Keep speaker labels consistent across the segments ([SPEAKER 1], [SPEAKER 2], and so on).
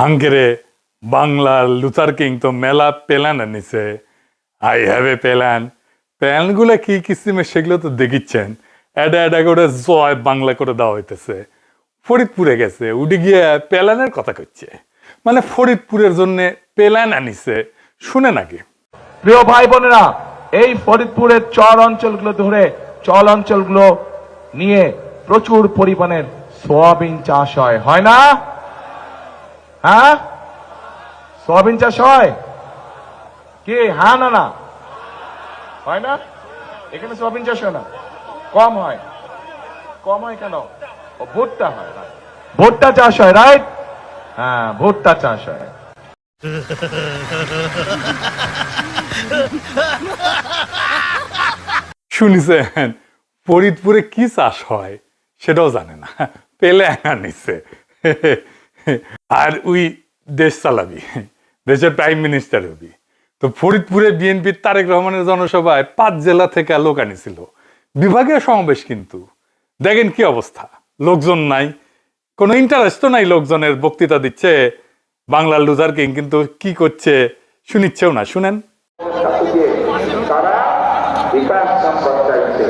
[SPEAKER 1] হাঙ্গেরে বাংলার Luther king তো মেলা প্ল্যান আনিছে। আই হ্যাভ এ প্ল্যান প্ল্যানগুলো কি কিসিমে সেগুলো তো দেখিচ্ছেন। এটা এটা করে জয় বাংলা করে দেওয়া হইতেছে। ফরিদপুরে গেছে উঠে গিয়ে প্ল্যানের কথা করছে মানে ফরিদপুরের জন্য প্ল্যান আনিছে। শুনে নাকি
[SPEAKER 2] প্রিয় ভাই বোনেরা এই ফরিদপুরের চর অঞ্চলগুলো ধরে চল অঞ্চলগুলো নিয়ে প্রচুর পরিমাণের সোয়াবিন চাষ হয়। হয় না? হ্যাঁ? সোয়াবিন চাষ হয়? কি? হ্যাঁ না না? হয় না? এখানে সোয়াবিন চাষ হয় না? কম হয়। কম হয় কেন? ভুট্টা হয়, right? ভুট্টা চাষ হয় রাইট হ্যাঁ ভুট্টা চাষ হয়।
[SPEAKER 1] শুনিছেন, ফরিদপুরে কি চাষ হয় সেটাও জানে না। পেলে আনিছে আর উই দেশ চালাবি দেশের প্রাইম মিনিস্টার হবি। তো ফরিদপুরে বিএনপির তারেক রহমানের জনসভায় পাঁচ জেলা থেকে লোক আনিছিল। বিভাগীয় সমাবেশ কিন্তু। দেখেন কি অবস্থা। লোকজন নাই। কোনো ইন্টারেস্টও নাই লোকজনের বক্তৃতা দিচ্ছে। বাংলার লুজার কিং কিন্তু কি করছে শুনিচ্ছেও না। শুনেন
[SPEAKER 3] সাথে তারা বিকাশ সম্পদ চাইছে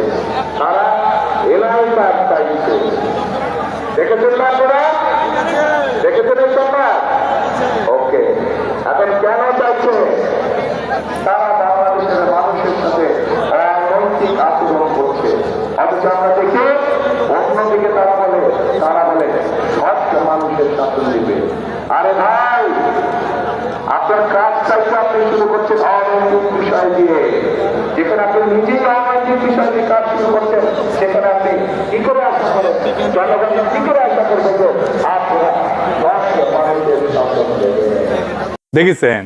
[SPEAKER 3] তারা এলাই কাজ চাইছে দেখেছেন না আপনারা দেখেছেন এই সংবাদ ওকে এখন কেন চাইছে তারা বাংলাদেশের মানুষের সাথে নৈতিক আচরণ করছে অথচ আমরা দেখি অন্যদিকে তারা বলে তারা বলে সব মানুষের শাসন দিবে আরে ভাই আপনার কাজ চাইতে আপনি শুরু করছেন অনৈতিক বিষয় দিয়ে। যেখানে আপনি নিজেই অনৈতিক বিষয় দিয়ে কাজ শুরু করছেন, সেখানে আপনি কি করে আশা করেন? জনগণ কি করে আশা করবেন যে
[SPEAKER 1] দেখেছেন?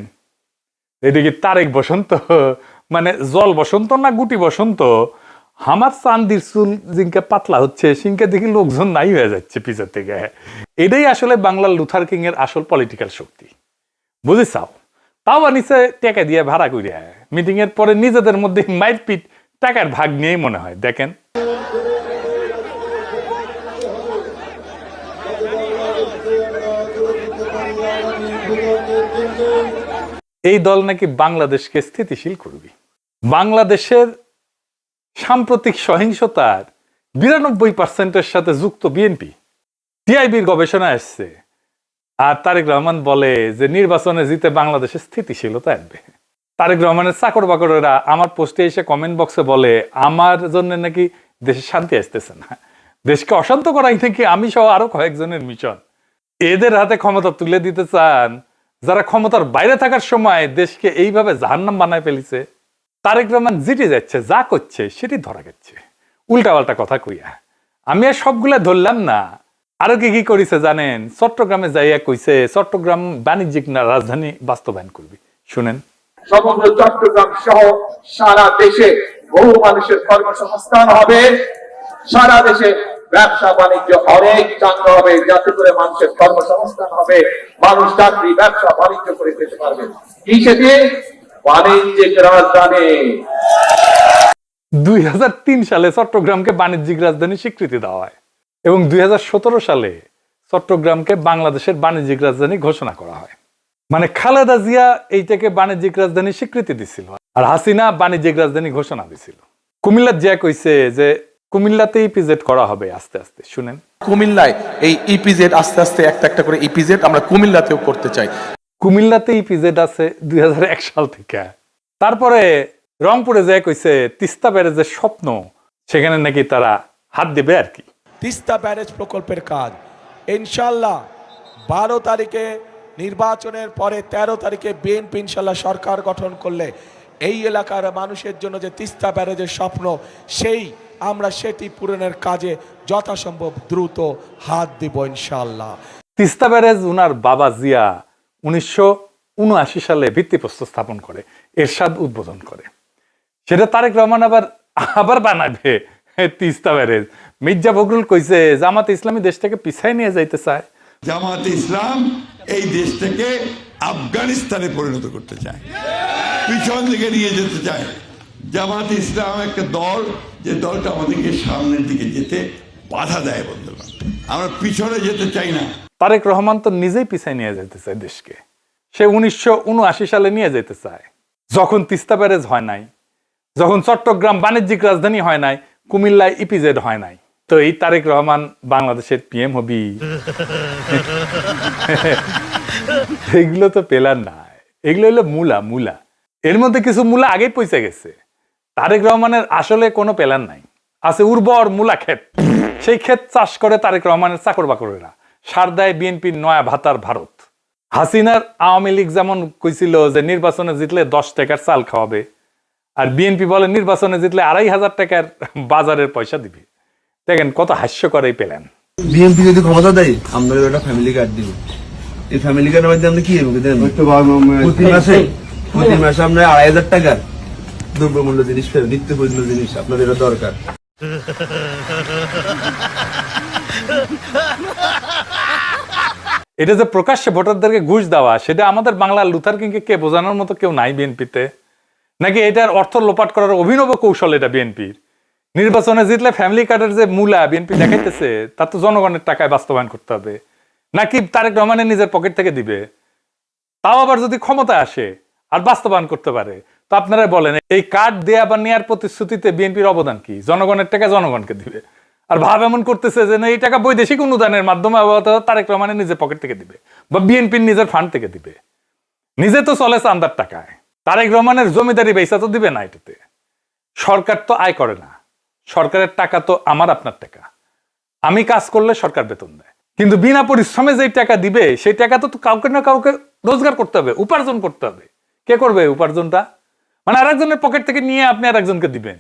[SPEAKER 1] এদিকে তারেক বসন্ত? মানে জল বসন্ত না গুটি বসন্ত? হামার চান্দির চুল জিনকে পাতলা হচ্ছে, সিংকে দেখি লোকজন নাই হয়ে যাচ্ছে পিছের থেকে। এটাই আসলে বাংলার লুথার কিং এর আসল পলিটিক্যাল শক্তি। বুঝেছাও? তাও আনিছে টাকা দিয়ে ভাড়া করিয়া মিটিং এর পরে নিজেদের মধ্যে মাইরপিট টাকার ভাগ নিয়েই মনে হয়, দেখেন। এই দল নাকি বাংলাদেশকে স্থিতিশীল করবে। বাংলাদেশের সাম্প্রতিক সহিংসতার বিরানব্বই পার্সেন্টের সাথে যুক্ত বিএনপি। টিআইবির গবেষণা আসছে আর তারেক রহমান বলে যে নির্বাচনে জিতে বাংলাদেশে স্থিতিশীলতা আনবে তারেক রহমানের চাকর বাকরেরা আমার পোস্টে এসে কমেন্ট বক্সে বলে, আমার জন্য নাকি দেশে শান্তি আসতেছে না। দেশকে অশান্ত করাই নাকি আমি সহ আরও কয়েকজনের মিশন। এদের হাতে ক্ষমতা তুলে দিতে চান, যারা ক্ষমতার বাইরে থাকার সময় দেশকে এইভাবে জাহান্নাম বানায় ফেলিছে। তারেক রহমান জিটে যাচ্ছে, যা করছে সেটি ধরা গেছে। উল্টাপাল্টা কথা কইয়া। আমি আর সবগুলা ধরলাম না। আরও কি কি করিছে জানেন? চট্টগ্রামে যাইয়া কইছে চট্টগ্রাম বাণিজ্যিক রাজধানী বাস্তবায়ন করবি। শুনেন।
[SPEAKER 2] সমগ্র চট্টগ্রাম সহ সারা দেশে বহু মানুষের কর্মসংস্থান হবে। সারা দেশে ব্যবসা বাণিজ্য অনেক চাঙ্গা হবে যাতে করে মানুষের কর্মসংস্থান হবে। মানুষ চাকরি ব্যবসা বাণিজ্য করে পেতে পারবে। কি সেটি? বাণিজ্যিক রাজধানী।
[SPEAKER 1] দুই হাজার তিন সালে চট্টগ্রামকে বাণিজ্যিক রাজধানী স্বীকৃতি দেওয়া হয়। এবং দুই হাজার সতেরো সালে চট্টগ্রামকে বাংলাদেশের বাণিজ্যিক রাজধানী ঘোষণা করা হয়। মানে খালেদা জিয়া এইটাকে বাণিজ্যিক রাজধানী স্বীকৃতি দিছিল আর হাসিনা বাণিজ্যিক রাজধানী ঘোষণা দিছিল। কুমিল্লার জিয়া কইছে যে কুমিল্লাতেই পিজেট করা হবে আস্তে আস্তে শুনেন।
[SPEAKER 4] কুমিল্লায় এই ইপিজেড আস্তে আস্তে একটা একটা করে ইপিজেড আমরা কুমিল্লাতেও করতে চাই।
[SPEAKER 1] কুমিল্লাতেই পিজেড আছে দুই হাজার এক সাল থেকে। তারপরে রংপুরে যে কইছে তিস্তা ব্যারেজের স্বপ্ন সেখানে নাকি তারা হাত দেবে আর কি।
[SPEAKER 5] তিস্তা ব্যারেজ প্রকল্পের কাজ। ইনশাল্লাহ বারো তারিখে নির্বাচনের পরে ১৩ তারিখে বিএনপি ইনশাল্লাহ সরকার গঠন করলে এই এলাকার মানুষের জন্য যে তিস্তা ব্যারেজের স্বপ্ন, সেই আমরা সেটি পূরণের কাজে যথাসম্ভব দ্রুত হাত দিব ইনশাল্লাহ
[SPEAKER 1] তিস্তা ব্যারেজ উনার বাবা জিয়া উনিশশো উনআশি সালে ভিত্তিপ্রস্তর স্থাপন করে, এরশাদ উদ্বোধন করে। সেটা তারেক রহমান আবার আবার বানাবে তিস্তা ব্যারেজ মির্জা ফখরুল কইছে জামাত ইসলামী দেশ থেকে পিছাই নিয়ে যাইতে চায়।
[SPEAKER 6] জামাতে ইসলাম এই দেশটাকে আফগানিস্তানে পরিণত করতে চায়। পিছন দিকে নিয়ে যেতে চায়। জামাত ইসলাম একটা দল যে দলটা আমাদেরকে সামনের দিকে যেতে বাধা দেয় বন্ধুগণ। আমরা পিছনে যেতে চাই না।
[SPEAKER 1] তারেক রহমান তো নিজেই পিছায় নিয়ে যেতে চায় দেশকে। সে উনিশশো উনআশি সালে নিয়ে যেতে চায়। যখন তিস্তা ব্যারেজ হয় নাই যখন চট্টগ্রাম বাণিজ্যিক রাজধানী হয় নাই কুমিল্লায় ইপিজেড হয় নাই তো এই তারেক রহমান বাংলাদেশের পিএম হবি। এগুলো তো পেলার নাই। এগুলো হলো মূলা মূলা। এর মধ্যে কিছু মূলা আগেই পয়সা গেছে। তারেক রহমানের আসলে কোনো প্ল্যান নাই। আছে উর্বর মূলা ক্ষেত। সেই ক্ষেত চাষ করে তারেক রহমানের চাকর বাকরেরা। সার দেয় বিএনপির নয়া ভাতার ভারত। হাসিনার আওয়ামী লীগ যেমন কইছিল যে নির্বাচনে জিতলে দশ টাকার চাল খাওয়াবে, আর বিএনপি বলে নির্বাচনে জিতলে আড়াই হাজার টাকার বাজারের পয়সা দিবে। দেখেন কত হাস্যকর এই প্ল্যান
[SPEAKER 7] বিএনপি যদি ক্ষমতা দেয় আমরা একটা ফ্যামিলি কার্ড দিব। এই ফ্যামিলি কার্ডের মধ্যে আমরা কি দেন প্রতি মাসে প্রতি মাসে আমরা আড়াই হাজার টাকার দ্রব্যমূল্য জিনিস ফেরত নিত্য প্রয়োজনীয় জিনিস আপনাদের এটা দরকার।
[SPEAKER 1] এটা যে প্রকাশ্যে ভোটারদেরকে ঘুষ দেওয়া সেটা আমাদের বাংলার লুথার কিংকে কে বোঝানোর মতো কেউ নাই বিএনপিতে? নাকি এটার অর্থ লোপাট করার অভিনব কৌশল এটা বিএনপির? নির্বাচনে জিতলে ফ্যামিলি কার্ডের যে মূলা বিএনপি দেখাইতেছে তা তো জনগণের টাকায় বাস্তবায়ন করতে হবে। নাকি তারেক রহমানের নিজের পকেট থেকে দিবে? তাও আবার যদি ক্ষমতা আসে, আর বাস্তবায়ন করতে পারে, তো আপনারা বলেন, এই কার্ড দেয়া বা নেয়ার প্রতিশ্রুতিতে বিএনপির অবদান কি? জনগণের টাকা জনগণকে দিবে। আর ভাব এমন করতেছে যে, না, এই টাকা বৈদেশিক অনুদানের মাধ্যমে আবার তারেক রহমানের নিজের পকেট থেকে দিবে, বা বিএনপির নিজের ফান্ড থেকে দিবে। নিজে তো চলে চান্দার টাকায়। তারেক রহমানের জমিদারি বেসা তো দিবে না এটাতে। সরকার তো আয় করে না। সরকারের টাকা তো আমার আপনার টাকা। আমি কাজ করলে সরকার বেতন দেয়। কিন্তু বিনা পরিশ্রমে যে টাকা দিবে, সেই টাকা তো কাউকে না কাউকে রোজগার করতে হবে, উপার্জন করতে হবে। কে করবে উপার্জনটা? মানে আরেকজনের পকেট থেকে নিয়ে আপনি আরেকজনকে দিবেন।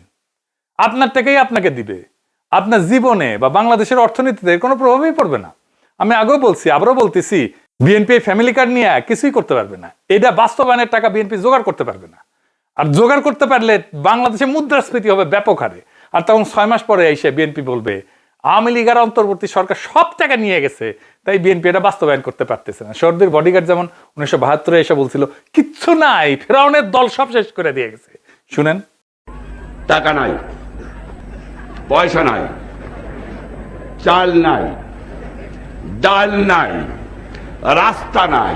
[SPEAKER 1] আপনার টাকাই আপনাকে দিবে। আপনার জীবনে বা বাংলাদেশের অর্থনীতিতে কোনো প্রভাবই পড়বে না। আমি আগেও বলছি, আবারও বলতেছি বিএনপি ফ্যামিলি কার্ড নিয়ে কিছুই করতে পারবে না। এটা বাস্তবায়নের টাকা বিএনপি জোগাড় করতে পারবে না। আর জোগাড় করতে পারলে বাংলাদেশে মুদ্রাস্ফীতি হবে ব্যাপক হারে। আর তখন ছয় মাস পরে এসে বিএনপি বলবে, আওয়ামী লীগ আর অন্তর্বর্তী সরকার সব টাকা নিয়ে গেছে, তাই বিএনপি এটা বাস্তবায়ন করতে পারতেছে না। সর্দির বডিগার্ড যেমন উনিশশো বাহাত্তরে এসে বলছিল, কিচ্ছু নাই, ফেরাউনের দল সব শেষ করে দিয়ে গেছে। শুনেন।
[SPEAKER 8] টাকা নাই, পয়সা নাই, চাল নাই, ডাল নাই, রাস্তা নাই,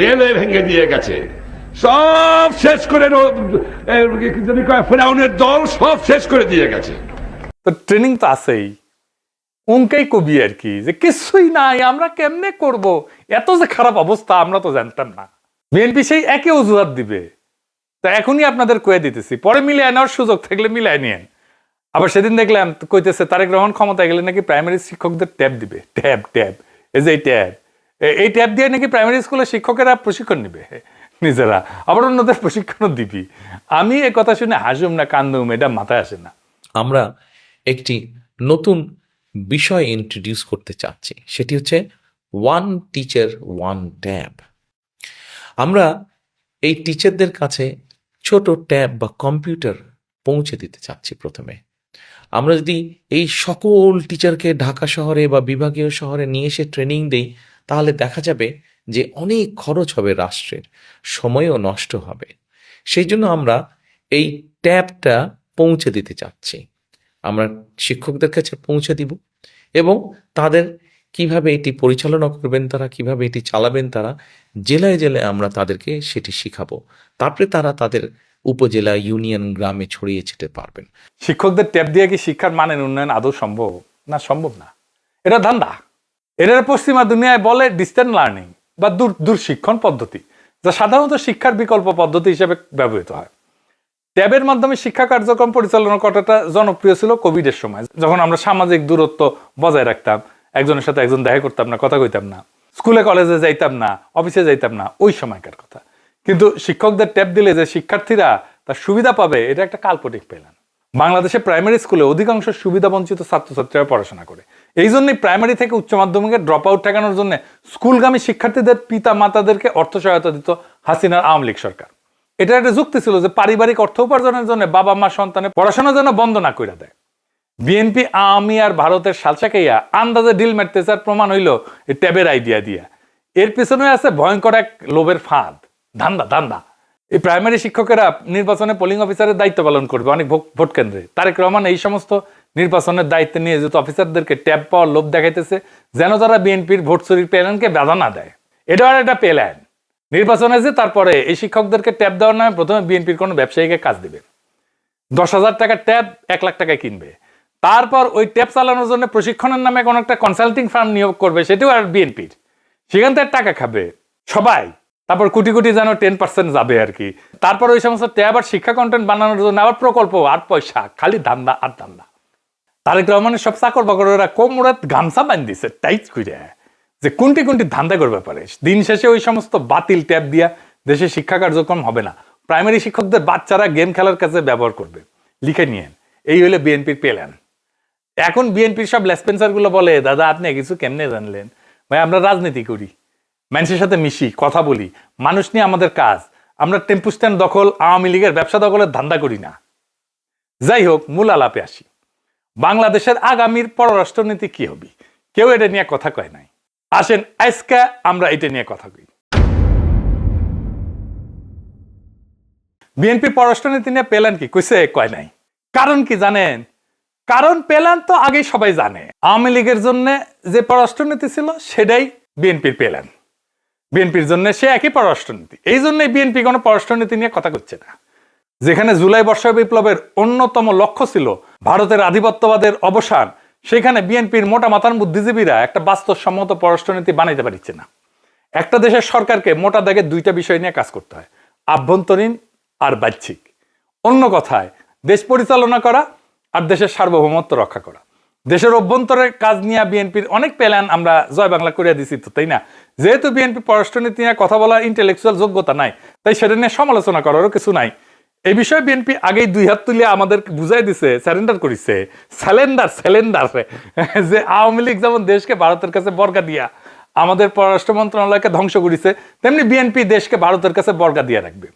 [SPEAKER 8] রেলওয়ে ভেঙে দিয়ে গেছে। সব শেষ করে ফেরাউনের দল সব শেষ করে দিয়ে গেছে।
[SPEAKER 1] তো ট্রেনিং তো আছেই। উনকেই কবি আর কি, যে কিছুই নাই, আমরা কেমনে করব? এত যে খারাপ অবস্থা, আমরা তো জানতাম না। বিএনপি সেই একই অজুহাত দিবে। তা এখনই আপনাদের কয়ে দিতেছি, পরে মিলিয়ে নেওয়ার সুযোগ থাকলে মিলাই নিয়েন। আবার সেদিন দেখলাম, কইতেছে তারেক রহমান ক্ষমতায় গেলে নাকি প্রাইমারি শিক্ষকদের ট্যাব দিবে। ট্যাব ট্যাব, এই যে এই ট্যাব। এই ট্যাব দিয়ে নাকি প্রাইমারি স্কুলের শিক্ষকেরা প্রশিক্ষণ নিবে। নিজেরা। আবার অন্যদের প্রশিক্ষণও দিবি। আমি এ কথা শুনে হাসুম না, কান্দুম, এটা মাথায় আসে না।
[SPEAKER 9] আমরা একটি নতুন বিষয় ইন্ট্রোডিউস করতে চাচ্ছি। সেটি হচ্ছে ওয়ান টিচার ওয়ান ট্যাব আমরা এই টিচারদের কাছে ছোট ট্যাব বা কম্পিউটার পৌঁছে দিতে চাচ্ছি প্রথমে। আমরা যদি এই সকল টিচারকে ঢাকা শহরে বা বিভাগীয় শহরে নিয়ে এসে ট্রেনিং দেই, তাহলে দেখা যাবে যে অনেক খরচ হবে রাষ্ট্রের, সময়ও নষ্ট হবে। সেই জন্য আমরা এই ট্যাবটা পৌঁছে দিতে চাচ্ছি। আমরা শিক্ষকদের কাছে পৌঁছে দিব এবং তাদের কীভাবে এটি পরিচালনা করবেন তারা, কীভাবে এটি চালাবেন তারা, জেলায় জেলায় আমরা তাদেরকে সেটি শিখাবো। তারপরে তারা তাদের উপজেলা, ইউনিয়ন, গ্রামে ছড়িয়ে ছিটে পারবেন।
[SPEAKER 1] শিক্ষকদের ট্যাব দিয়ে কি শিক্ষার মানের উন্নয়ন আদৌ সম্ভব? না সম্ভব না। এটা ধান্দা। এটা পশ্চিমা দুনিয়ায় বলে ডিস্টেন্ট লার্নিং বা দূর দূর শিক্ষণ পদ্ধতি, যা সাধারণত শিক্ষার বিকল্প পদ্ধতি হিসেবে ব্যবহৃত হয়। ট্যাবের মাধ্যমে শিক্ষা কার্যক্রম পরিচালনা করাটা জনপ্রিয় ছিল কোভিডের সময়, যখন আমরা সামাজিক দূরত্ব বজায় রাখতাম, একজনের সাথে একজন দেখা করতাম না, কথা কইতাম না, স্কুলে, কলেজে যাইতাম না, অফিসে যাইতাম না, ওই সময়কার কথা। কিন্তু শিক্ষকদের ট্যাব দিলে যে শিক্ষার্থীরা তার সুবিধা পাবে, এটা একটা কাল্পনিক পেলেন বাংলাদেশে প্রাইমারি স্কুলে অধিকাংশ সুবিধা বঞ্চিত ছাত্রছাত্রীরা পড়াশোনা করে। এই জন্যই প্রাইমারি থেকে উচ্চ মাধ্যমিকের ড্রপ আউট ঠেকানোর জন্য স্কুলগামী শিক্ষার্থীদের পিতা মাতাদেরকে অর্থ সহায়তা দিত হাসিনার আওয়ামী লীগ সরকার। এটা একটা যুক্তি ছিল যে পারিবারিক অর্থ উপার্জনের জন্য বাবা মা সন্তানের পড়াশোনা যেন বন্ধ না করে দেয়। বিএনপি আওয়ামী আর ভারতের সালসাকাইয়া আন্দাজে ডিল মারতেছে আর প্রমাণ হইল এই ট্যাবের আইডিয়া দিয়া। এর পিছনে আছে ভয়ঙ্কর এক লোভের ফাঁদ। ধান্দা ধান্দা। এই প্রাইমারি শিক্ষকেরা নির্বাচনে পোলিং অফিসারের দায়িত্ব পালন করবে, অনেক ভোট কেন্দ্রে। তারেক রহমান এই সমস্ত নির্বাচনের দায়িত্বে নিয়ে যেহেতু অফিসারদেরকে ট্যাব পাওয়ার লোভ দেখাইতেছে, যেন তারা বিএনপির ভোট চুরির প্ল্যানকে বাধা না দেয়। এটা আর একটা প্ল্যান নির্বাচন আছে তারপরে এই শিক্ষকদেরকে ট্যাব দেওয়ার নামে প্রথমে বিএনপির কোনো ব্যবসায়ীকে কাজ দিবে। দশ হাজার টাকা ট্যাব, এক লাখ টাকায় কিনবে। তারপর ওই ট্যাব চালানোর জন্য প্রশিক্ষণের নামে কোনো একটা কনসাল্টিং ফার্ম নিয়োগ করবে, সেটিও আর বিএনপির। সেখান থেকে টাকা খাবে সবাই। তারপর কোটি কোটি যেন টেন পার্সেন্ট যাবে আর কি। তারপর ওই সমস্ত ট্যাব আর শিক্ষা কন্টেন্ট বানানোর জন্য আবার প্রকল্প, আর পয়সা, খালি ধান্দা আর ধান্দা। তারেক রহমানের সব চাকর বাকরেরা কোমরাত গামছা বান দিছে টাইট করে যে কোনটি কোনটি ধান্দা করবে পারে? দিন শেষে ওই সমস্ত বাতিল ট্যাব দিয়া দেশে শিক্ষা কার্যক্রম হবে না। প্রাইমারি শিক্ষকদের বাচ্চারা গেম খেলার কাছে ব্যবহার করবে। লিখে নিয়েন, এই হলে বিএনপির প্ল্যান। এখন বিএনপির সব লেসপেন্সারগুলো বলে, দাদা, আপনি কিছু কেমনে জানলেন? ভাই, আমরা রাজনীতি করি। মানুষের সাথে মিশি, কথা বলি। মানুষ নিয়ে আমাদের কাজ। আমরা টেম্পু স্ট্যান্ড দখল, আওয়ামী লীগের ব্যবসা দখলের ধান্দা করি না। যাই হোক, মূল আলাপে আসি। বাংলাদেশের আগামীর পররাষ্ট্রনীতি কি হবে? কেউ এটা নিয়ে কথা কয় নাই। আসেন, আজকে আমরা এটা নিয়ে কথা কই। বিএনপি পররাষ্ট্রনীতি নিয়ে পেলেন কি? কইছে, কয় নাই। কারণ কি জানেন? কারণ পেলান তো আগেই সবাই জানে। আওয়ামী লীগের জন্য যে পররাষ্ট্রনীতি ছিল, সেটাই বিএনপির পেলেন। বিএনপির জন্য সে একই পররাষ্ট্রনীতি। এই জন্যই বিএনপি কোনো পররাষ্ট্রনীতি নিয়ে কথা করছে না। যেখানে জুলাই বর্ষা বিপ্লবের অন্যতম লক্ষ্য ছিল ভারতের আধিপত্যবাদের অবসান, সেখানে বিএনপির মোটা মাথার বুদ্ধিজীবীরা একটা বাস্তবসম্মত পররাষ্ট্রনীতি বানাইতে পারছে না। একটা দেশের সরকারকে মোটা দাগে দুইটা বিষয় নিয়ে কাজ করতে হয়, আভ্যন্তরীণ আর বাহ্যিক। অন্য কথায়, দেশ পরিচালনা করা আর দেশের সার্বভৌমত্ব রক্ষা করা। দেশের অভ্যন্তরের কাজ নিয়ে বিএনপির অনেক প্ল্যান আমরা জয় বাংলা করিয়া দিছি তো, তাই না? যেহেতু বিএনপি পররাষ্ট্রনীতি নিয়ে কথা বলার ইন্টেলেকচুয়াল যোগ্যতা নাই, তাই সেটা নিয়ে সমালোচনা করারও কিছু নাই। এই বিষয়ে বিএনপি আগেই দুই হাত তুলে আমাদের বুঝাই দিছে স্যারেন্ডার করিছে। স্যালেন্ডার স্যালেন্ডার যে আওয়ামী লীগ যেমন দেশকে ভারতের কাছে বর্গা দিয়া আমাদের পররাষ্ট্র মন্ত্রণালয়কে ধ্বংস করেছে, তেমনি বিএনপি দেশকে ভারতের কাছে বর্গা দিয়ে রাখবে।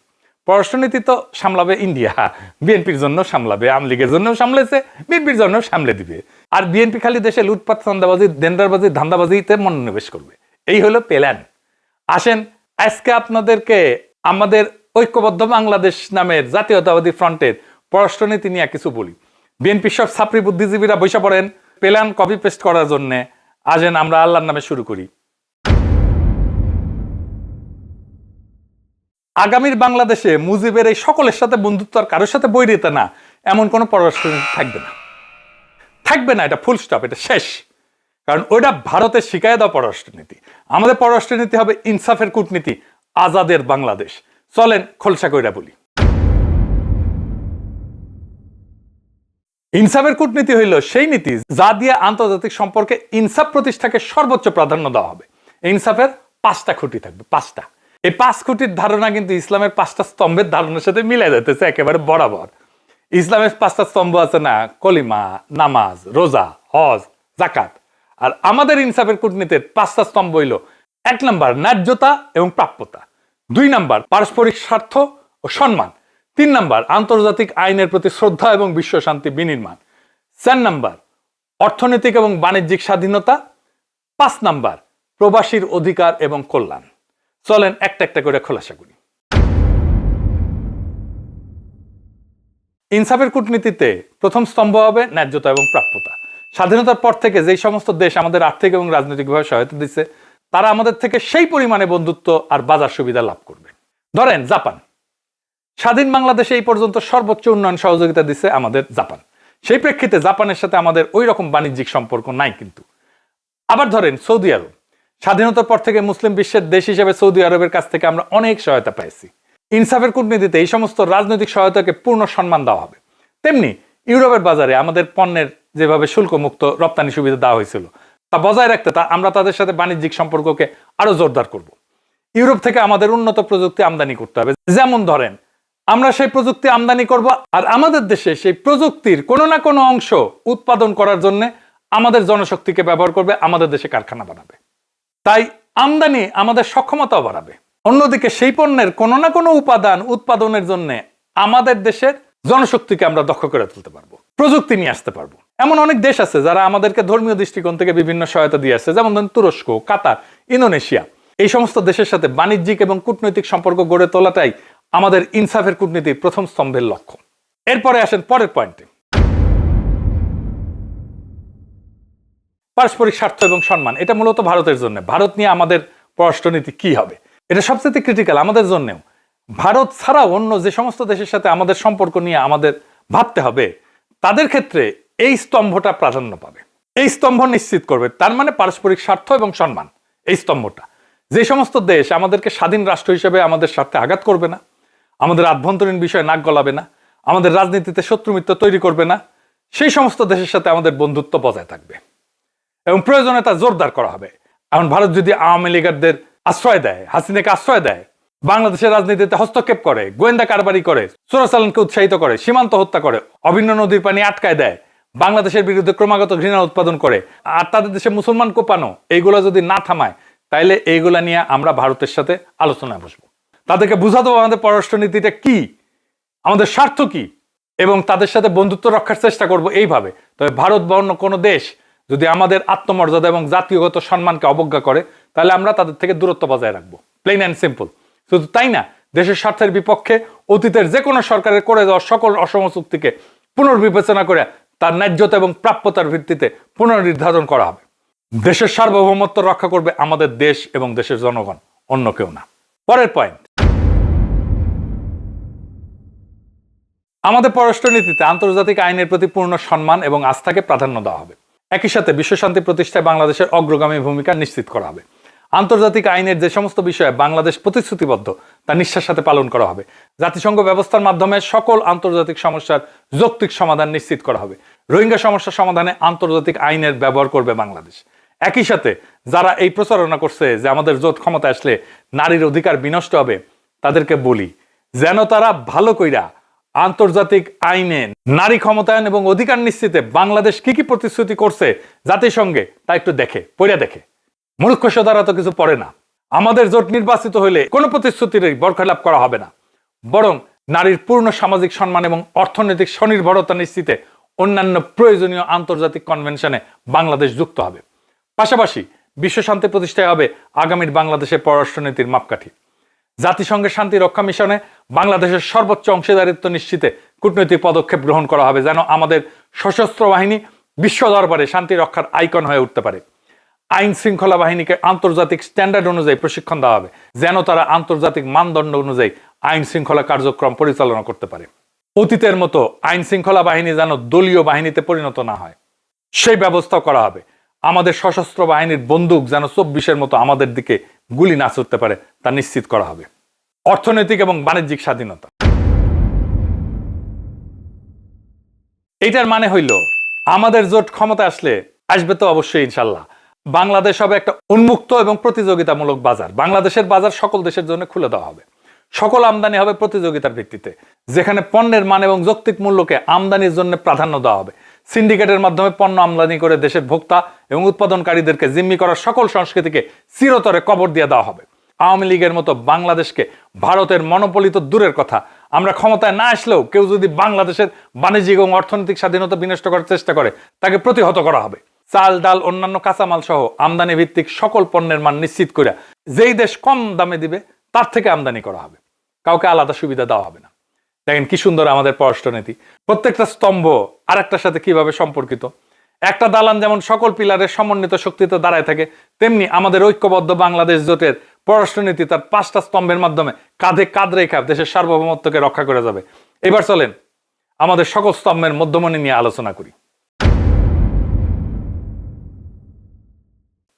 [SPEAKER 1] পররাষ্ট্রনীতি তো সামলাবে ইন্ডিয়া। বিএনপির জন্য সামলাবে, আওয়ামী লীগের জন্য সামলেছে বিএনপির জন্য সামলে দিবে। আর বিএনপি খালি দেশে লুটপাট চান্দাবাজি দেন্দারবাজি ধান্দাবাজিতে মনোনিবেশ করবে। এই হলো প্ল্যান আসেন, আজকে আপনাদেরকে আমাদের ঐক্যবদ্ধ বাংলাদেশ নামের জাতীয়তাবাদী ফ্রন্টের পররাষ্ট্রনীতি নিয়ে কিছু বলি। বিএনপি সব ছাত্রী বুদ্ধিজীবীরা বৈশা পড়েন, প্ল্যান কপি পেস্ট করার জন্য। আসেন আমরা আল্লাহর নামে শুরু করি। আগামীর বাংলাদেশে মুজিবের এই সকলের সাথে বন্ধুত্ব আর কারোর সাথে বৈরিতা না, এমন কোনো পররাষ্ট্রনীতি থাকবে না। থাকবে না, এটা ফুল স্টপ এটা শেষ। কারণ ওইটা ভারতের শিকায় দেওয়া পররাষ্ট্রনীতি আমাদের পররাষ্ট্রনীতি হবে ইনসাফের কূটনীতি, আজাদের বাংলাদেশ। চলেন খোলসা কইরা বলি। ইনসাফের কূটনীতি হইল সেই নীতি যা দিয়ে আন্তর্জাতিক সম্পর্কে ইনসাফ প্রতিষ্ঠাকে সর্বোচ্চ প্রাধান্য দেওয়া হবে। ইনসাফের পাঁচটা খুঁটি থাকবে, পাঁচটা। এই পাঁচ খুঁটির ধারণা কিন্তু ইসলামের পাঁচটা স্তম্ভের ধারণার সাথে মিলে যেতেছে একেবারে বরাবর। ইসলামের পাঁচটা স্তম্ভ আছে না, কলিমা, নামাজ, রোজা, হজ জাকাত আর আমাদের ইনসাফের কূটনীতির পাঁচটা স্তম্ভ হইল এক নাম্বার ন্যায্যতা এবং প্রাপ্যতা। দুই নাম্বার, পারস্পরিক স্বার্থ ও সম্মান। তিন নাম্বার, আন্তর্জাতিক আইনের প্রতি শ্রদ্ধা এবং বিশ্ব শান্তি বিনির্মাণ। চার নাম্বার, অর্থনৈতিক এবং বাণিজ্যিক স্বাধীনতা। পাঁচ নাম্বার, প্রবাসীর অধিকার এবং কল্যাণ। চলেন একটা একটা করে খোলাসা করি। ইনসাফের কূটনীতিতে প্রথম স্তম্ভ হবে ন্যায্যতা এবং প্রাপ্যতা। স্বাধীনতার পর থেকে যেই সমস্ত দেশ আমাদের আর্থিক এবং রাজনৈতিকভাবে সহায়তা দিচ্ছে তারা আমাদের থেকে সেই পরিমাণে বন্ধুত্ব আর বাজার সুবিধা লাভ করবে। ধরেন জাপান। স্বাধীন বাংলাদেশে এই পর্যন্ত সর্বোচ্চ উন্নয়ন সহযোগিতা দিচ্ছে আমাদের জাপান। সেই প্রেক্ষিতে জাপানের সাথে আমাদের ওই রকম বাণিজ্যিক সম্পর্ক নাই কিন্তু। আবার ধরেন সৌদি আরব। স্বাধীনতার পর থেকে মুসলিম বিশ্বের দেশ হিসেবে সৌদি আরবের কাছ থেকে আমরা অনেক সহায়তা পাইছি। ইনসাফের কূটনীতিতে এই সমস্ত রাজনৈতিক সহায়তাকে পূর্ণ সম্মান দেওয়া হবে। তেমনি ইউরোপের বাজারে আমাদের পণ্যের যেভাবে শুল্কমুক্ত রপ্তানি সুবিধা দেওয়া হয়েছিল তা বজায় রাখতে তা আমরা তাদের সাথে বাণিজ্যিক সম্পর্ককে আরও জোরদার করব। ইউরোপ থেকে আমাদের উন্নত প্রযুক্তি আমদানি করতে হবে। যেমন ধরেন, আমরা সেই প্রযুক্তি আমদানি করব আর আমাদের দেশে সেই প্রযুক্তির কোনো না কোনো অংশ উৎপাদন করার জন্য আমাদের জনশক্তিকে ব্যবহার করবে, আমাদের দেশে কারখানা বানাবে। তাই আমদানি আমাদের সক্ষমতাও বাড়াবে। অন্যদিকে সেই পণ্যের কোনো না কোনো উপাদান উৎপাদনের জন্য আমাদের দেশের জনশক্তিকে আমরা দক্ষ করে তুলতে পারব, প্রযুক্তি নিয়ে আসতে পারব। এমন অনেক দেশ আছে যারা আমাদেরকে ধর্মীয় দৃষ্টিকোণ থেকে বিভিন্ন সহায়তা দিয়ে আসছে, যেমন ধরেন তুরস্ক, কাতার, ইন্দোনেশিয়া। এই সমস্ত দেশের সাথে বাণিজ্যিক এবং কূটনৈতিক সম্পর্ক গড়ে তোলাটাই আমাদের ইনসাফের কূটনীতির প্রথম স্তম্ভের লক্ষ্য। এরপরে আসেন পরের পয়েন্টে। পারস্পরিক স্বার্থ এবং সম্মান, এটা মূলত ভারতের জন্য। ভারত নিয়ে আমাদের পররাষ্ট্রনীতি কি হবে? এটা সবচেয়ে ক্রিটিক্যাল আমাদের জন্যও। ভারত ছাড়া অন্য যে সমস্ত দেশের সাথে আমাদের সম্পর্ক নিয়ে আমাদের ভাবতে হবে, তাদের ক্ষেত্রে এই স্তম্ভটা প্রাধান্য পাবে। এই স্তম্ভ নিশ্চিত করবে, তার মানে পারস্পরিক স্বার্থ এবং সম্মান, এই স্তম্ভটা। যে সমস্ত দেশ আমাদেরকে স্বাধীন রাষ্ট্র হিসেবে আমাদের স্বার্থে আঘাত করবে না, আমাদের আভ্যন্তরীণ বিষয়ে নাক গলাবে না, আমাদের রাজনীতিতে শত্রুমিত্র তৈরি করবে না, সেই সমস্ত দেশের সাথে আমাদের বন্ধুত্ব বজায় থাকবে। এবং প্রয়োজনে তা জোরদার করা হবে। এখন ভারত যদি আওয়ামী লীগারদের আশ্রয় দেয়, হাসিনাকে আশ্রয় দেয় বাংলাদেশের রাজনীতিতে হস্তক্ষেপ করে, গোয়েন্দা কারবারি করে চোরাচালানকে উৎসাহিত করে, সীমান্ত হত্যা করে, অভিন্ন নদীর পানি আটকায় দেয়, বাংলাদেশের বিরুদ্ধে ক্রমাগত ঘৃণা উৎপাদন করে, আর তাদের দেশে মুসলমান কোপানো, এইগুলো যদি না থামায়, তাইলে এইগুলা নিয়ে আমরা ভারতের সাথে আলোচনায় বসবো। তাদেরকে বুঝাতে হবে আমাদের পররাষ্ট্রনীতিটা কি, আমাদের স্বার্থ কি, এবং তাদের সাথে বন্ধুত্ব রক্ষার চেষ্টা করব এইভাবে। তবে ভারত বা অন্য কোনো দেশ যদি আমাদের আত্মমর্যাদা এবং জাতীয়গত সম্মানকে অবজ্ঞা করে, তাহলে আমরা তাদের থেকে দূরত্ব বজায় রাখব। প্লেন অ্যান্ড সিম্পল শুধু তাই না, দেশের স্বার্থের বিপক্ষে অতীতের যে কোনো সরকারের করে দেওয়া সকল অসম চুক্তিকে পুনর্বিবেচনা করে তার ন্যায্যতা এবং প্রাপ্যতার ভিত্তিতে পুনর্নির্ধারণ করা হবে। দেশের সার্বভৌমত্ব রক্ষা করবে আমাদের দেশ এবং দেশের জনগণ, অন্য কেউ না। পরের পয়েন্ট আমাদের পররাষ্ট্রনীতিতে আন্তর্জাতিক আইনের প্রতি পূর্ণ সম্মান এবং আস্থাকে প্রাধান্য দেওয়া হবে। একই সাথে বিশ্বশান্তি প্রতিষ্ঠায় বাংলাদেশের অগ্রগামী ভূমিকা নিশ্চিত করা হবে। আন্তর্জাতিক আইনের যে সমস্ত বিষয়ে বাংলাদেশ প্রতিশ্রুতিবদ্ধ, তা নিঃশ্বাস সাথে পালন করা হবে। জাতিসংঘ ব্যবস্থার মাধ্যমে সকল আন্তর্জাতিক সমস্যার যৌক্তিক সমাধান নিশ্চিত করা হবে। রোহিঙ্গা সমস্যা সমাধানে আন্তর্জাতিক আইনের ব্যবহার করবে বাংলাদেশ। একই সাথে যারা এই প্রচারণা করছে যে আমাদের জোট ক্ষমতা আসলে নারীর অধিকার বিনষ্ট হবে, তাদেরকে বলি, যেন তারা ভালো কইরা আন্তর্জাতিক আইনে নারী ক্ষমতায়ন এবং অধিকার নিশ্চিতে বাংলাদেশ কি কি প্রতিশ্রুতি করছে জাতিসংঘে, তা একটু দেখে পড়ে দেখে। মূর্খ দ্বারা তো কিছু পড়ে না। আমাদের জোট নির্বাচিত হলে কোনো প্রতিশ্রুতির বরখেলাপ করা হবে না। বরং নারীর পূর্ণ সামাজিক সম্মান এবং অর্থনৈতিক স্বনির্ভরতা নিশ্চিতে অন্যান্য প্রয়োজনীয় আন্তর্জাতিক কনভেনশনে বাংলাদেশ যুক্ত হবে। পাশাপাশি বিশ্বশান্তি প্রতিষ্ঠায় হবে আগামীর বাংলাদেশের পররাষ্ট্রনীতির মাপকাঠি। জাতিসংঘের শান্তি রক্ষা মিশনে বাংলাদেশের সর্বোচ্চ অংশীদারিত্ব নিশ্চিতে কূটনৈতিক পদক্ষেপ গ্রহণ করা হবে যেন আমাদের সশস্ত্র বাহিনী বিশ্ব দরবারে শান্তি রক্ষার আইকন হয়ে উঠতে পারে। আইন শৃঙ্খলা বাহিনীকে আন্তর্জাতিক স্ট্যান্ডার্ড অনুযায়ী প্রশিক্ষণ দেওয়া হবে, যেন তারা আন্তর্জাতিক মানদণ্ড অনুযায়ী আইন শৃঙ্খলা কার্যক্রম পরিচালনা করতে পারে। অতীতের মতো আইন শৃঙ্খলা বাহিনী যেন দলীয় বাহিনীতে পরিণত না হয়। সেই ব্যবস্থা করা হবে। আমাদের সশস্ত্র বাহিনীর বন্দুক যেন চব্বিশের মতো আমাদের দিকে গুলি না ছুটতে পারে, তা নিশ্চিত করা হবে। অর্থনৈতিক এবং বাণিজ্যিক স্বাধীনতা। এইটার মানে হইল, আমাদের জোট ক্ষমতা আসলে আসবে তো অবশ্যই ইনশাল্লাহ। বাংলাদেশ হবে একটা উন্মুক্ত এবং প্রতিযোগিতামূলক বাজার। বাংলাদেশের বাজার সকল দেশের জন্য খুলে দেওয়া হবে। সকল আমদানি হবে প্রতিযোগিতার ভিত্তিতে, যেখানে পণ্যের মান এবং যৌক্তিক মূল্যকে আমদানির জন্য প্রাধান্য দেওয়া হবে। সিন্ডিকেটের মাধ্যমে পণ্য আমদানি করে দেশের ভোক্তা এবং উৎপাদনকারীদেরকে জিম্মি করার সকল সংস্কৃতিকে চিরতরে কবর দিয়ে দেওয়া হবে। আওয়ামী লীগের মতো বাংলাদেশকে ভারতের মনোপলিত দূরের কথা। আমরা ক্ষমতায় না আসলেও কেউ যদি বাংলাদেশের বাণিজ্যিক এবং অর্থনৈতিক স্বাধীনতা বিনষ্ট করার চেষ্টা করে, তাকে প্রতিহত করা হবে। চাল, ডাল, অন্যান্য কাঁচামাল সহ আমদানি ভিত্তিক সকল পণ্যের মান নিশ্চিত করে যেই দেশ কম দামে দিবে, তার থেকে আমদানি করা হবে। কাউকে আলাদা সুবিধা দেওয়া হবে না। দেখেন কি সুন্দর আমাদের পররাষ্ট্রনীতি প্রত্যেকটা স্তম্ভ আরেকটার সাথে কীভাবে সম্পর্কিত? একটা দালান যেমন সকল পিলারের সমন্বিত শক্তিতে দাঁড়ায় থাকে, তেমনি আমাদের ঐক্যবদ্ধ বাংলাদেশ জোটের পররাষ্ট্রনীতি তার পাঁচটা স্তম্ভের মাধ্যমে কাঁধে কাঁধ রেখা দেশের সার্বভৌমত্বকে রক্ষা করে যাবে। এবার চলেন আমাদের সকল স্তম্ভের মধ্যমণি নিয়ে আলোচনা করি।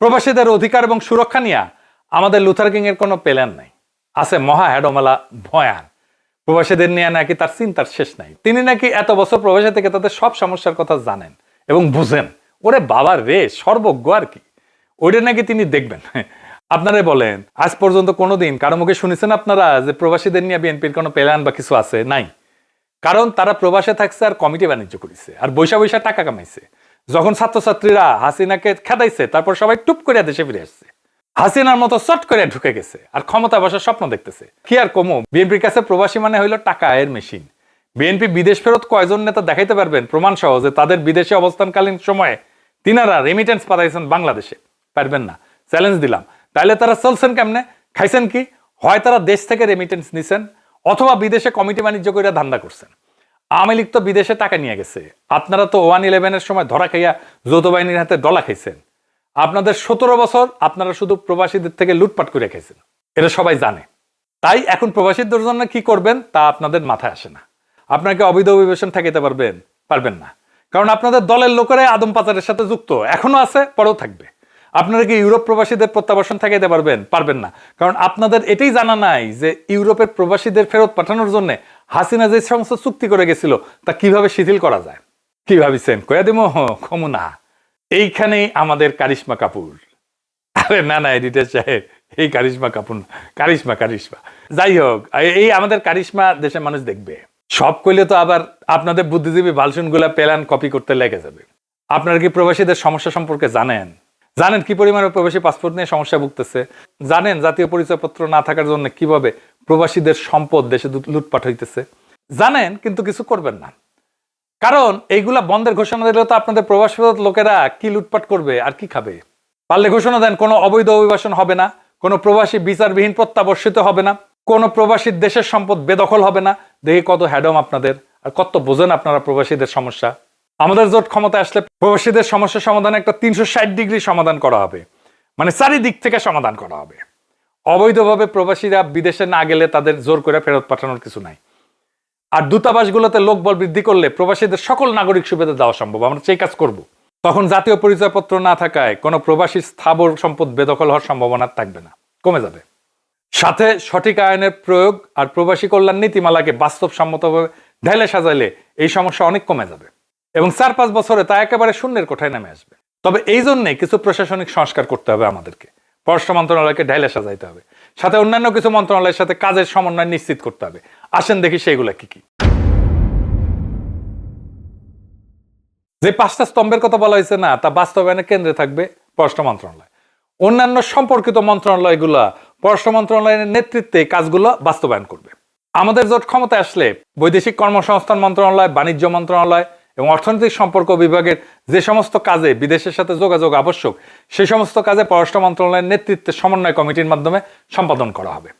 [SPEAKER 1] প্রবাসীদের অধিকার এবং সুরক্ষা নিয়ে আমাদের লুথার এর কোনো প্ল্যান নাই। আছে মহা হেডমেলা ভয়ান। প্রবাসীদের নিয়ে নাকি তার চিন্তার শেষ নাই। তিনি নাকি এত বছর প্রবাসী থেকে তাদের সব সমস্যার কথা জানেন এবং বুঝেন। ওরে বাবার রে, সর্বজ্ঞ আর কি। ওইটা নাকি তিনি দেখবেন। আপনারা বলেন, আজ পর্যন্ত কোনোদিন কারও মুখে শুনেছেন আপনারা যে প্রবাসীদের নিয়ে বিএনপির কোনো প্ল্যান বা কিছু আছে? নাই। কারণ তারা প্রবাসে থাকছে আর কমিটি বাণিজ্য করেছে, আর বৈশা বৈশা টাকা কামাইছে। যখন ছাত্রছাত্রীরা হাসিনাকে খেদাইছে, তারপর সবাই টুপ করে দেশে ফিরে আসছে। হাসিনার মতো চট করে ঢুকে গেছে আর ক্ষমতা বসার স্বপ্ন দেখতেছে। কি আর কমো, বিএনপির কাছে প্রবাসী মানে হইল টাকা আয়ের মেশিন। বিএনপি বিদেশ ফেরত কয়জন নেতা দেখাইতে পারবেন? প্রমাণ সহ যে তাদের বিদেশে অবস্থানকালীন সময়ে তিনারা রেমিটেন্স পাঠাইছেন বাংলাদেশে। পারবেন না। চ্যালেঞ্জ দিলাম। তাহলে তারা চলছেন কেমনে? খাইছেন কি? হয় তারা দেশ থেকে রেমিটেন্স নিছেন, অথবা বিদেশে কমিটি বাণিজ্য করে ধান্দা করছেন। আওয়ামী লীগ তো বিদেশে টাকা নিয়ে গেছে। আপনারা তো ওয়ান ইলেভেনের সময় ধরা খাইয়া যৌথ বাহিনীর হাতে ডলা খাইছেন। আপনাদের সতেরো বছর আপনারা শুধু প্রবাসীদের থেকে লুটপাট করে রেখেছেন এটা সবাই জানে। তাই এখন প্রবাসীদের জন্য কি করবেন তা আপনাদের মাথায় আসে না। আপনাকে অবৈধ অভিবেশন ঠেকাইতে পারবেন পারবেন না। কারণ আপনাদের দলের লোকেরাই আদম পাচারের সাথে যুক্ত। এখনও আছে, পরেও থাকবে। আপনারা কি ইউরোপ প্রবাসীদের প্রত্যাবাসন ঠেকাইতে পারবেন? পারবেন না। কারণ আপনাদের এটাই জানা নাই যে ইউরোপের প্রবাসীদের ফেরত পাঠানোর জন্য হাসিনা যে সমস্ত চুক্তি করে গেছিল, তা কীভাবে শিথিল করা যায়? কি ভাবিছেন? কয়া দিম কমু না। এইখানেই আমাদের কারিশ্মা কাপুর। আরে না না, এডিটার সাহেব, এই কারিশ্মা কাপুর কারিশ্মা কারিশ্মা। যাই হোক, এই আমাদের কারিশ্মা দেশের মানুষ দেখবে। সব কইলে তো আবার আপনাদের বুদ্ধিজীবী ভালসুনগুলা প্ল্যান কপি করতে লেগে যাবে। আপনারা কি প্রবাসীদের সমস্যা সম্পর্কে জানেন? জানেন কি পরিমাণে প্রবাসী পাসপোর্ট নিয়ে সমস্যা ভুগতেছে? জানেন জাতীয় পরিচয়পত্র না থাকার জন্য কীভাবে প্রবাসীদের সম্পদ দেশে লুটপাট হইতেছে। জানেন, কিন্তু কিছু করবেন না। কারণ এইগুলা বন্ধের ঘোষণা দিলে তো আপনাদের প্রবাসী লোকেরা কি লুটপাট করবে আর কি খাবে? পারলে ঘোষণা দেন, কোনো অবৈধ অভিবাসন হবে না, কোনো প্রবাসী বিচারবিহীন প্রত্যাবর্ষিত হবে না, কোনো প্রবাসীর দেশের সম্পদ বেদখল হবে না। দেখি কত হ্যাডম আপনাদের, আর কত বোঝেন আপনারা প্রবাসীদের সমস্যা। আমাদের জোট ক্ষমতা আসলে প্রবাসীদের সমস্যা সমাধানে একটা তিনশো ষাট ডিগ্রি সমাধান করা হবে। মানে চারিদিক থেকে সমাধান করা হবে। অবৈধভাবে প্রবাসীরা বিদেশে না গেলে তাদের জোর করে ফেরত পাঠানোর কিছু নাই। আর দূতাবাসগুলোতে লোকবল বৃদ্ধি করলে প্রবাসীদের সকল নাগরিক সুবিধা দেওয়া সম্ভব। আমরা সেই কাজ করব। তখন জাতীয় পরিচয়পত্র না থাকায় কোনো প্রবাসী স্থাবর সম্পদ বেদখল হওয়ার সম্ভাবনা থাকবে না। কমে যাবে। সাথে সঠিক আইনের প্রয়োগ আর প্রবাসী কল্যাণ নীতিমালাকে বাস্তবসম্মতভাবে ঢেলে সাজাইলে এই সমস্যা অনেক কমে যাবে এবং চার পাঁচ বছরে তা একেবারে শূন্যের কোঠায় নেমে আসবে। তবে এই জন্যে কিছু প্রশাসনিক সংস্কার করতে হবে আমাদেরকে। পররাষ্ট্র মন্ত্রণালয়কে ঢেলে সাজাইতে হবে। সাথে অন্যান্য কিছু মন্ত্রণালয়ের সাথে কাজের সমন্বয় নিশ্চিত করতে হবে। আসেন দেখি সেইগুলা কি কি। যে পাঁচটা স্তম্ভের কথা বলা হয়েছে না, তা বাস্তবায়নের কেন্দ্রে থাকবে পররাষ্ট্র মন্ত্রণালয়। অন্যান্য সম্পর্কিত মন্ত্রণালয়গুলো পররাষ্ট্র মন্ত্রণালয়ের নেতৃত্বে কাজগুলো বাস্তবায়ন করবে। আমাদের জোট ক্ষমতা আসলে বৈদেশিক কর্মসংস্থান মন্ত্রণালয়, বাণিজ্য মন্ত্রণালয় এবং অর্থনৈতিক সম্পর্ক বিভাগের যে সমস্ত কাজে বিদেশের সাথে যোগাযোগ আবশ্যক, সেই সমস্ত কাজে পররাষ্ট্র মন্ত্রণালয়ের নেতৃত্বে সমন্বয় কমিটির মাধ্যমে সম্পাদন করা হবে।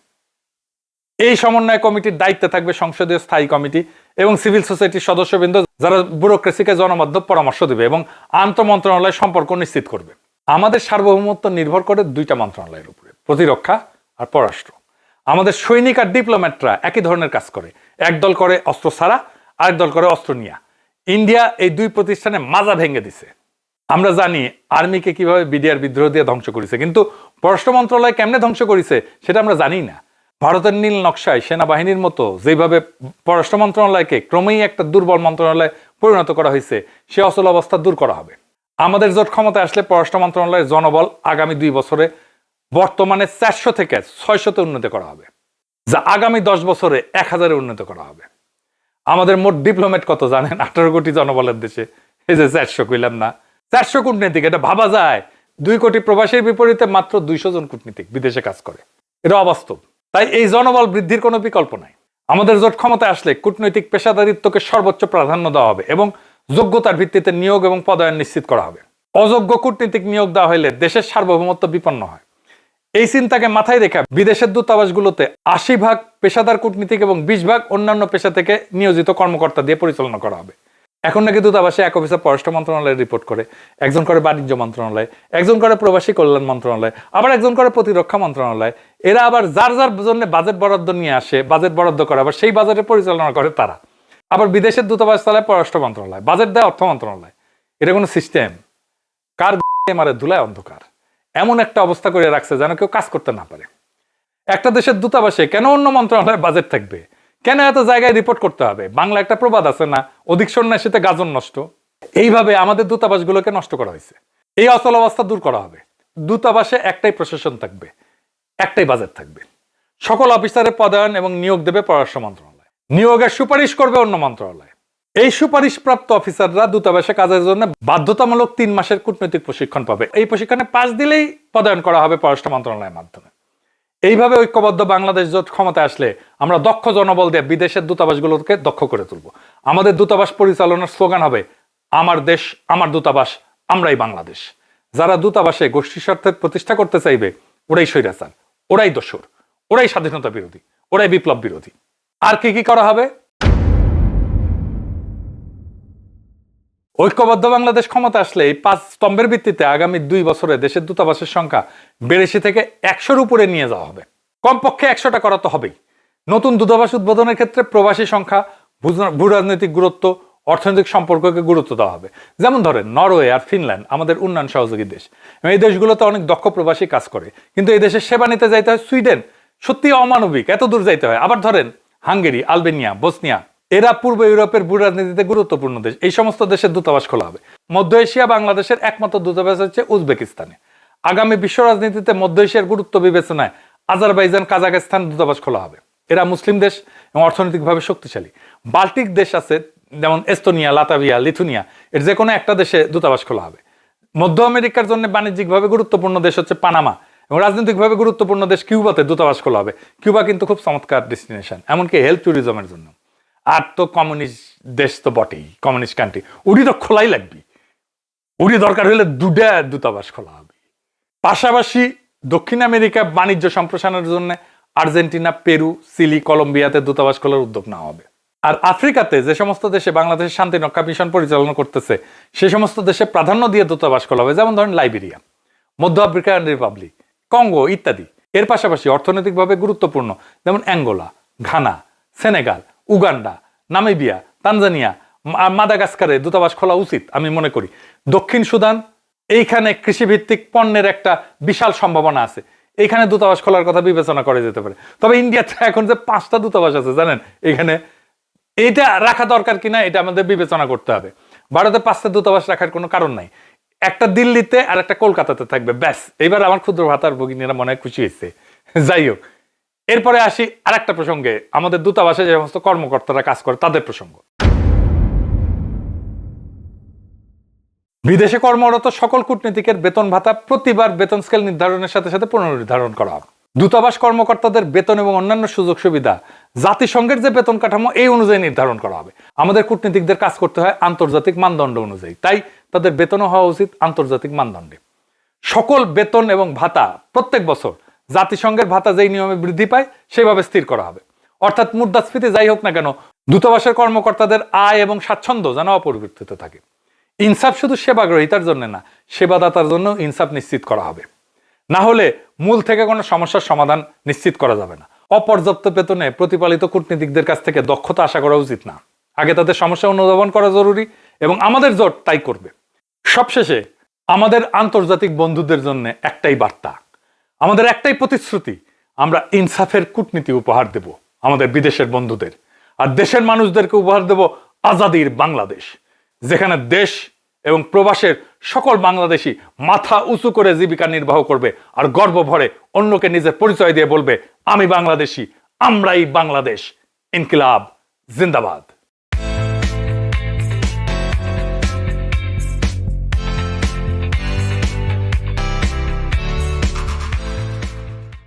[SPEAKER 1] এই সমন্বয় কমিটির দায়িত্বে থাকবে সংসদীয় স্থায়ী কমিটি এবং সিভিল সোসাইটির সদস্যবৃন্দ যারা ব্যুরোক্রেসিকে জনমধ্য পরামর্শ দেবে এবং আন্তঃ মন্ত্রণালয় সম্পর্ক নিশ্চিত করবে। আমাদের সার্বভৌমত্ব নির্ভর করে দুইটা মন্ত্রণালয়ের উপরে, প্রতিরক্ষা আর পররাষ্ট্র। আমাদের সৈনিক আর ডিপ্লোম্যাটরা একই ধরনের কাজ করে, একদল করে অস্ত্র ছাড়া আরেক দল করে অস্ত্র নিয়া। ইন্ডিয়া এই দুই প্রতিষ্ঠানে মাজা ভেঙে দিছে। আমরা জানি আর্মিকে কীভাবে বিডিআর বিদ্রোহ দিয়ে ধ্বংস করেছে, কিন্তু পররাষ্ট্র মন্ত্রণালয় কেমনে ধ্বংস করেছে সেটা আমরা জানি না। ভারতের নীল নকশায় সেনাবাহিনীর মতো যেভাবে পররাষ্ট্র মন্ত্রণালয়কে ক্রমেই একটা দুর্বল মন্ত্রণালয়ে পরিণত করা হয়েছে, সে অচল অবস্থা দূর করা হবে। আমাদের জোট ক্ষমতায় আসলে পররাষ্ট্র মন্ত্রণালয়ের জনবল আগামী দুই বছরে বর্তমানে চারশো থেকে ছয়শতে উন্নতি করা হবে, যা আগামী দশ বছরে এক হাজারে উন্নত করা হবে। আমাদের মোট ডিপ্লোমেট কত জানেন? আঠারো কোটি জনবলের দেশে। এই যে চারশো কইলাম না। চারশো কূটনীতিক, এটা ভাবা যায়। দুই কোটি প্রবাসীর বিপরীতে মাত্র দুইশো জন কূটনীতিক বিদেশে কাজ করে। এটা অবাস্তব। তাই এই জনবল বৃদ্ধির কোনো বিকল্প নাই। আমাদের জোট ক্ষমতায় আসলে কূটনৈতিক পেশাদারিত্বকে সর্বোচ্চ প্রাধান্য দেওয়া হবে এবং যোগ্যতার ভিত্তিতে নিয়োগ এবং পদায়ন নিশ্চিত করা হবে। অযোগ্য কূটনীতিক নিয়োগ দেওয়া হলে দেশের সার্বভৌমত্ব বিপন্ন হয়। এই চিন্তাকে মাথায় রেখে বিদেশের দূতাবাসগুলোতে আশি ভাগ পেশাদার কূটনীতিক এবং বিশ ভাগ অন্যান্য পেশা থেকে নিয়োজিত কর্মকর্তা দিয়ে পরিচালনা করা হবে। এখন নাকি দূতাবাসে এক অফিসার পররাষ্ট্র মন্ত্রণালয়ে রিপোর্ট করে, একজন করে বাণিজ্য মন্ত্রণালয়, একজন করে প্রবাসী কল্যাণ মন্ত্রণালয়, আবার একজন করে প্রতিরক্ষা মন্ত্রণালয়। এরা আবার যার যার জন্য বাজেট বরাদ্দ নিয়ে আসে বাজেট বরাদ্দ করে, আবার সেই বাজেটে পরিচালনা করে তারা। আবার বিদেশের দূতাবাস চালায় পররাষ্ট্র মন্ত্রণালয় বাজেট দেয় অর্থ মন্ত্রণালয়। এটা কোনো সিস্টেম কার মারে ধুলায় অন্ধকার। এমন একটা অবস্থা করে রাখছে যেন কেউ কাজ করতে না পারে। একটা দেশের দূতাবাসে কেন অন্য মন্ত্রণালয়ে বাজেট থাকবে? কেন এত জায়গায় রিপোর্ট করতে হবে? বাংলা একটা প্রবাদ আছে না? অধিক সন্ন্যাসীতে গাজন নষ্ট। এইভাবে আমাদের দূতাবাসগুলোকে নষ্ট করা হয়েছে। এই অচল অবস্থা দূর করা হবে। দূতাবাসে একটাই প্রশাসন থাকবে। একটাই বাজেট থাকবে। সকল অফিসারের পদায়ন এবং নিয়োগ দেবে পররাষ্ট্র মন্ত্রণালয়। নিয়োগের সুপারিশ করবে অন্য মন্ত্রণালয়। এই সুপারিশপ্রাপ্ত অফিসাররা দূতাবাসে কাজের জন্য বাধ্যতামূলক তিন মাসের কূটনৈতিক প্রশিক্ষণ পাবে। এই প্রশিক্ষণে পাঁচ দিলেই পদায়ন করা হবে পররাষ্ট্র মন্ত্রণালয়ের মাধ্যমে। এইভাবে ঐক্যবদ্ধ বাংলাদেশ জোট ক্ষমতায় আসলে আমরা দক্ষ জনবল দিয়ে বিদেশের দূতাবাসগুলোকে দক্ষ করে তুলব। আমাদের দূতাবাস পরিচালনার স্লোগান হবে, আমার দেশ, আমার দূতাবাস, আমরাই বাংলাদেশ। যারা দূতাবাসে গোষ্ঠী স্বার্থের প্রতিষ্ঠা করতে চাইবে, ওরাই স্বৈরাচার, ওরাই দোসর ওরাই স্বাধীনতা বিরোধী, ওরাই বিপ্লব বিরোধী। আর কি কি করা হবে? ঐক্যবদ্ধ বাংলাদেশ ক্ষমতা আসলে এই পাঁচ স্তম্ভের ভিত্তিতে আগামী দুই বছরে দেশের দূতাবাসের সংখ্যা বিরাশি থেকে একশোর উপরে নিয়ে যাওয়া হবে। কমপক্ষে একশোটা করা তো হবেই। নতুন দূতাবাস উদ্বোধনের ক্ষেত্রে প্রবাসী সংখ্যা ভূ- ভূরাজনৈতিক গুরুত্ব, অর্থনৈতিক সম্পর্ককে গুরুত্ব দেওয়া হবে। যেমন ধরেন, নরওয়ে আর ফিনল্যান্ড আমাদের উন্নয়ন সহযোগী দেশ। এই দেশগুলোতে অনেক দক্ষ প্রবাসী কাজ করে। কিন্তু এই দেশের সেবা নিতে যাইতে হয় সুইডেন। সত্যি অমানবিক, এত দূর যাইতে হয়। আবার ধরেন, হাঙ্গেরি, আলবেনিয়া, বসনিয়া এরা পূর্ব ইউরোপের ভূ রাজনীতিতে গুরুত্বপূর্ণ দেশ। এই সমস্ত দেশের দূতাবাস খোলা হবে। মধ্য এশিয়া বাংলাদেশের একমাত্র দূতাবাস হচ্ছে উজবেকিস্তানে। আগামী বিশ্ব রাজনীতিতে মধ্য এশিয়ার গুরুত্ব বিবেচনায় আজারবাইজান কাজাকিস্তান দূতাবাস খোলা হবে। এরা মুসলিম দেশ এবং অর্থনৈতিকভাবে শক্তিশালী। বাল্টিক দেশ আছে, যেমন এস্তোনিয়া, লাতাভিয়া, লিথুনিয়া। এর যে কোনো একটা দেশে দূতাবাস খোলা হবে। মধ্য আমেরিকার জন্য বাণিজ্যিকভাবে গুরুত্বপূর্ণ দেশ হচ্ছে পানামা এবং রাজনৈতিকভাবে গুরুত্বপূর্ণ দেশ কিউবাতে দূতাবাস খোলা হবে। কিউবা কিন্তু খুব চমৎকার ডেস্টিনেশন, এমনকি হেলথ ট্যুরিজমের জন্য। আর তো কমিউনিস্ট দেশ তো বটেই কমিউনিস্ট কান্ট্রি উড়ি তো খোলাই লাগবে। উড়ি দরকার হলে দুটা দূতাবাস খোলা হবে। পাশাপাশি দক্ষিণ আমেরিকা বাণিজ্য সম্প্রসারণের জন্য আর্জেন্টিনা, পেরু, চিলি, কলম্বিয়াতে দূতাবাস খোলার উদ্যোগ নেওয়া হবে। আর আফ্রিকাতে যে সমস্ত দেশে বাংলাদেশের শান্তি রক্ষা মিশন পরিচালনা করতেছে, সে সমস্ত দেশে প্রাধান্য দিয়ে দূতাবাস খোলা হবে। যেমন ধরেন লাইবেরিয়া, মধ্য আফ্রিকান রিপাবলিক, কঙ্গো ইত্যাদি। এর পাশাপাশি অর্থনৈতিকভাবে গুরুত্বপূর্ণ, যেমন Angola, Ghana, Senegal Uganda, Namibia, Tanzania মাদাগাস্কারে দূতাবাস খোলা উচিত, আমি মনে করি। দক্ষিণ সুদান, এইখানে কৃষিভিত্তিক পণ্যের একটা বিশাল সম্ভাবনা আছে। এইখানে দূতাবাস খোলার কথা বিবেচনা করে যেতে পারে। তবে ইন্ডিয়াতে এখন যে পাঁচটা দূতাবাস আছে, জানেন? এখানে এটা রাখা দরকার কিনা, এটা আমাদের বিবেচনা করতে হবে। ভারতে পাঁচটা দূতাবাস রাখার কোনো কারণ নাই। একটা দিল্লিতে আর একটা কলকাতাতে থাকবে, ব্যাস। এবার আমার ক্ষুদ্র ভাতার ভগিনীরা মনে হয় খুশি হয়েছে। যাই হোক এরপরে আসি আরেকটা প্রসঙ্গে। আমাদের দূতাবাসে যে সমস্ত কর্মকর্তারা কাজ করে, তাদের প্রসঙ্গ। বিদেশে কর্মরত সকল কূটনীতিকের বেতন ভাতা প্রতিবার বেতন স্কেল নির্ধারণের সাথে সাথে পুনর্নির্ধারণ করা হবে। দূতাবাস কর্মকর্তাদের বেতন এবং অন্যান্য সুযোগ সুবিধা, জাতিসংঘের যে বেতন কাঠামো, এই অনুযায়ী নির্ধারণ করা হবে। আমাদের কূটনীতিকদের কাজ করতে হয় আন্তর্জাতিক মানদণ্ড অনুযায়ী। তাই তাদের বেতনও হওয়া উচিত আন্তর্জাতিক মানদণ্ডে। সকল বেতন এবং ভাতা প্রত্যেক বছর জাতিসংঘের ভাতা যেই নিয়মে বৃদ্ধি পায় সেভাবে স্থির করা হবে। অর্থাৎ মুদ্রাস্ফীতি যাই হোক না কেন, দূতাবাসের কর্মকর্তাদের আয় এবং স্বাচ্ছন্দ্য যেন অপরিবর্তিত থাকে। ইনসাফ শুধু সেবা গ্রহীতার জন্য না, সেবাদাতার জন্য ইনসাফ নিশ্চিত করা হবে। না হলে মূল থেকে কোনো সমস্যার সমাধান নিশ্চিত করা যাবে না। অপর্যাপ্ত বেতনে প্রতিপালিত কূটনীতিকদের কাছ থেকে দক্ষতা আশা করা উচিত না। আগে তাদের সমস্যা অনুধাবন করা জরুরি এবং আমাদের জোট তাই করবে। সবশেষে, আমাদের আন্তর্জাতিক বন্ধুদের জন্য একটাই বার্তা। আমাদের একটাই প্রতিশ্রুতি, আমরা ইনসাফের কূটনীতি উপহার দেব আমাদের বিদেশের বন্ধুদের। আর দেশের মানুষদেরকে উপহার দেব আজাদির বাংলাদেশ, যেখানে দেশ এবং প্রবাসের সকল বাংলাদেশি মাথা উঁচু করে জীবিকা নির্বাহ করবে আর গর্ব ভরে অন্যকে নিজের পরিচয় দিয়ে বলবে, আমি বাংলাদেশি, আমরাই বাংলাদেশ। ইনকিলাব, জিন্দাবাদ।